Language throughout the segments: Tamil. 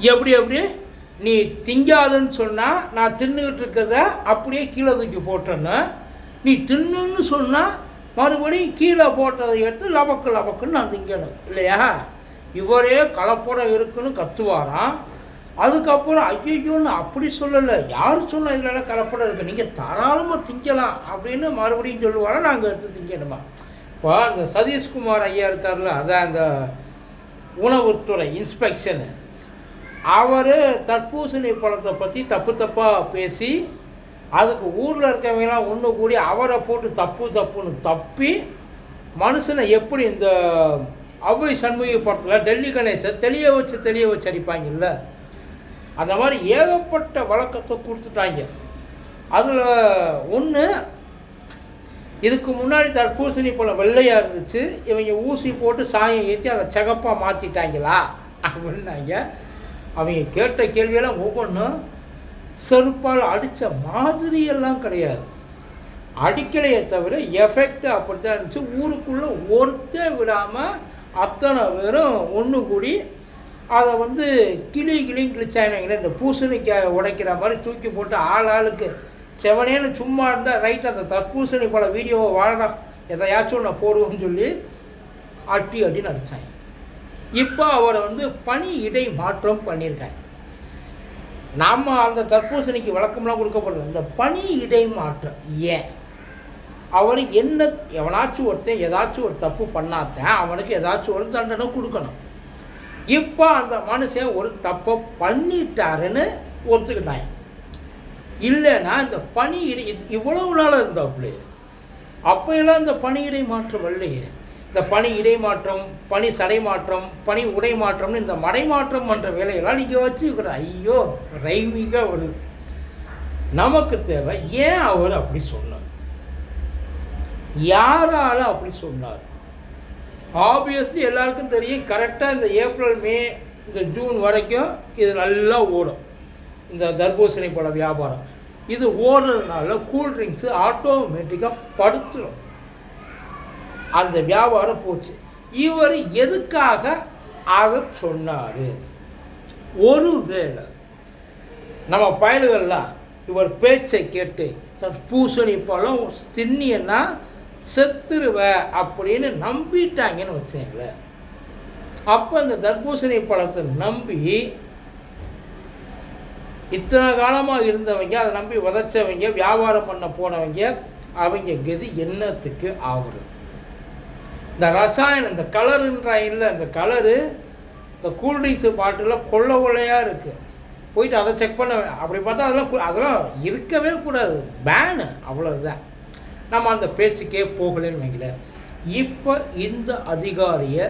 எப்படி எப்படி? நீ திங்காதுன்னு சொன்னால் நான் தின்னுக்கிட்டு இருக்கிறத அப்படியே கீழே தூக்கி போட்டேன்னு. நீ தின்னுன்னு சொன்னால் மறுபடியும் கீழே போட்டதை எடுத்து லபக்கு லபக்குன்னு நான் திங்கணும். இல்லையா? இவரே கலப்படம் இருக்குன்னு கத்துவாராம். அதுக்கப்புறம் ஐயோன்னு அப்படி சொல்லலை. யார் சொன்னால் இதில் கலப்படம் இருக்குது நீங்கள் தாராளமாக திங்கலாம் அப்படின்னு மறுபடியும் சொல்லுவாரா? நாங்கள் எடுத்து திங்கணுமா? இப்போ அந்த சதீஷ்குமார் ஐயா இருக்கார்ல அதான் அந்த உணவுத்துறை இன்ஸ்பெக்ஷனு. அவர் தர்பூசணி பழத்தை பற்றி தப்பு தப்பாக பேசி அதுக்கு ஊரில் இருக்கவங்களாம் ஒன்று கூடி அவரை போட்டு தப்பு தப்புன்னு தப்பி மனுஷனை எப்படி இந்த அவ்வை சண்முகி படத்தில் டெல்லி கணேசை தெளிய வச்சு தெளிய வச்சு அடிப்பாங்கல்ல அந்த மாதிரி ஏகப்பட்ட வழக்கத்தை கொடுத்துட்டாங்க. அதில் ஒன்று இதுக்கு முன்னாடி தர்பூசணி பழம் வெள்ளையாக இருந்துச்சு இவங்க ஊசி போட்டு சாயம் ஏற்றி அதை சிகப்பாக மாற்றிட்டாங்களா அப்படின்னாங்க. அவங்க கேட்ட கேள்வியெல்லாம் ஒவ்வொன்றும் செருப்பால் அடித்த மாதிரியெல்லாம் கிடையாது. அடிக்கலையே தவிர எஃபெக்ட் அப்படித்தான் இருந்துச்சு. ஊருக்குள்ளே ஒருத்தே விடாமல் அத்தனை பேரும் ஒன்று கூடி அதை வந்து கிளி கிளின்னு கிழிச்சாங்க இந்த பூசணிக்காய் உடைக்கிற மாதிரி தூக்கி போட்டு ஆள் ஆளுக்கு செவனேன்னு சும்மா இருந்தால் ரைட் அந்த தற்பூசணி பல வீடியோவை வாழடா எதையாச்சும் ஒன்று போடுவோம்னு சொல்லி அட்டி அடின்னு அடித்தாங்க இப்போ அவரை வந்து பணி இடை மாற்றம் பண்ணியிருக்காங்க நாம் அந்த தர்பூசணிக்கு விளக்கம்லாம் கொடுக்கப்படல இந்த பணி இடை மாற்றம் ஏன்? அவர் என்ன எவனாச்சும் ஒருத்தன் ஏதாச்சும் ஒரு தப்பு பண்ணாதான் அவனுக்கு ஏதாச்சும் ஒரு தண்டனை கொடுக்கணும். இப்போ அந்த மனுஷன் ஒரு தப்பை பண்ணிட்டாருன்னு ஒத்துக்கிட்டாங்க இல்லைன்னா இந்த பணி இடை இவ்வளவு நாள் இருந்தாப்புல அப்போ எல்லாம் இந்த பணி இடை மாற்றம் இல்லையே இந்த பணி இடைமாற்றம் பனி பணி சடை மாற்றம் பணி உடை மாற்றம்னு இந்த மடை மாற்றம் பண்ணுற வேலையெல்லாம் நீங்கள் வச்சுக்கிற ஐயோ ரைமிங்காக வருது நமக்கு தேவை. ஏன் அவர் அப்படி சொன்னார்? யாரால அப்படி சொன்னார்? ஆப்வியஸ்லி எல்லாருக்கும் தெரியும் கரெக்டாக இந்த ஏப்ரல் மே இந்த ஜூன் வரைக்கும் இது நல்லா ஓடும். இந்த தர்பூசணி பழ வியாபாரம். இது ஓடுறதுனால கூல்ட்ரிங்க்ஸு ஆட்டோமேட்டிக்காக படுத்துடும் அந்த வியாபாரம் போச்சு. இவர் எதுக்காக அதை சொன்னார்? ஒருவேளை நம்ம பயல்கள்லாம் இவர் பேச்சை கேட்டு பூசணி பழம் தின்னியன்னா செத்துருவ அப்படின்னு நம்பிட்டாங்கன்னு வச்சுங்களேன் அப்போ இந்த தர்பூசணி பழத்தை நம்பி இத்தனை காலமாக இருந்தவங்க அதை நம்பி உதைச்சவங்க வியாபாரம் பண்ண போனவங்க அவங்க கதி என்னத்துக்கு ஆகுறது? இந்த ரசாயனம் இந்த கலருன்ற இல்லை இந்த கலரு இந்த கூல்ட்ரிங்க்ஸு பாட்டில் கொள்ள கொள்ளையாக இருக்குது போயிட்டு அதை செக் பண்ண அப்படி பார்த்தா அதெல்லாம் அதெல்லாம் இருக்கவே கூடாது. பேனு அவ்வளோதான் நம்ம அந்த பேச்சுக்கே போகலன்னு வைக்கல இப்போ இந்த அதிகாரியை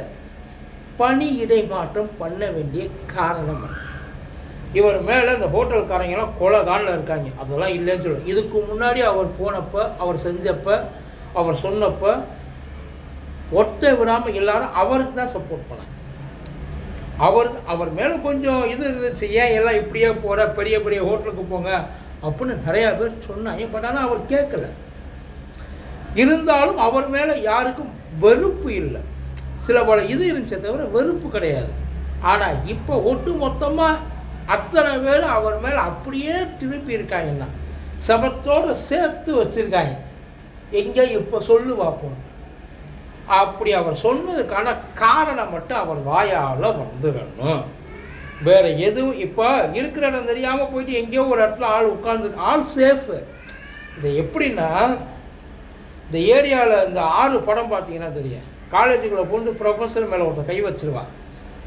பணி இடைமாற்றம் பண்ண வேண்டிய காரணம் இவர் மேலே இந்த ஹோட்டல்காரங்கெல்லாம் கொலகானில் இருக்காங்க. அதெல்லாம் இல்லைன்னு சொல்லுவோம் இதுக்கு முன்னாடி அவர் போனப்போ அவர் செஞ்சப்போ அவர் சொன்னப்போ ஒட்ட விடாமல் எல்லாரும் அவருக்கு தான் சப்போர்ட் பண்ணாங்க. அவர் அவர் மேலே கொஞ்சம் இது இருந்துச்சு ஏன் எல்லாம் இப்படியே போகிற பெரிய பெரிய ஹோட்டலுக்கு போங்க. அப்படின்னு நிறையா பேர் சொன்னாங்க. பட் ஆனால் அவர் கேட்கல. இருந்தாலும் அவர் மேலே யாருக்கும் வெறுப்பு இல்லை. சில பல இது இருந்துச்சே தவிர வெறுப்பு கிடையாது. ஆனால் இப்போ ஒட்டு மொத்தமாக அத்தனை பேர் அவர் மேலே அப்படியே திருப்பி இருக்காங்கன்னா சபத்தோடு சேர்த்து வச்சுருக்காங்க. எங்கே இப்போ சொல்லு பார்ப்போம் அப்படி அவர் சொன்னதுக்கான காரணம் மட்டும் அவர் வாயால் வந்துடணும் வேற எதுவும் இப்போ இருக்கிற இடம் தெரியாமல் போயிட்டு எங்கேயோ ஒரு இடத்துல ஆள் உட்கார்ந்து ஆள் சேஃபு இது எப்படின்னா இந்த ஏரியாவில் இந்த ஆறு படம் பார்த்தீங்கன்னா தெரியும். காலேஜுக்குள்ளே பூந்து ப்ரொஃபஸர் மேலே ஒருத்தன் கை வச்சிருவான்.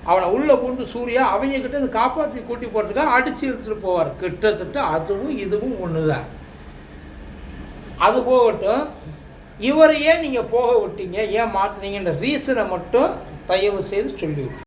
அவனை உள்ளே பூந்து சூர்யா அவங்க கிட்ட இருந்து காப்பாற்றி கூட்டி போகிறதுக்காக அடிச்சு எடுத்துகிட்டு போவார். கிட்டத்தட்ட அதுவும் இதுவும் ஒன்று தான் அது போகட்டும் இவரை ஏன் நீங்கள் போக விட்டீங்க ஏன் மாற்றினீங்கன்ற ரீசனை மட்டும் தயவு செய்து சொல்லிவிட்டு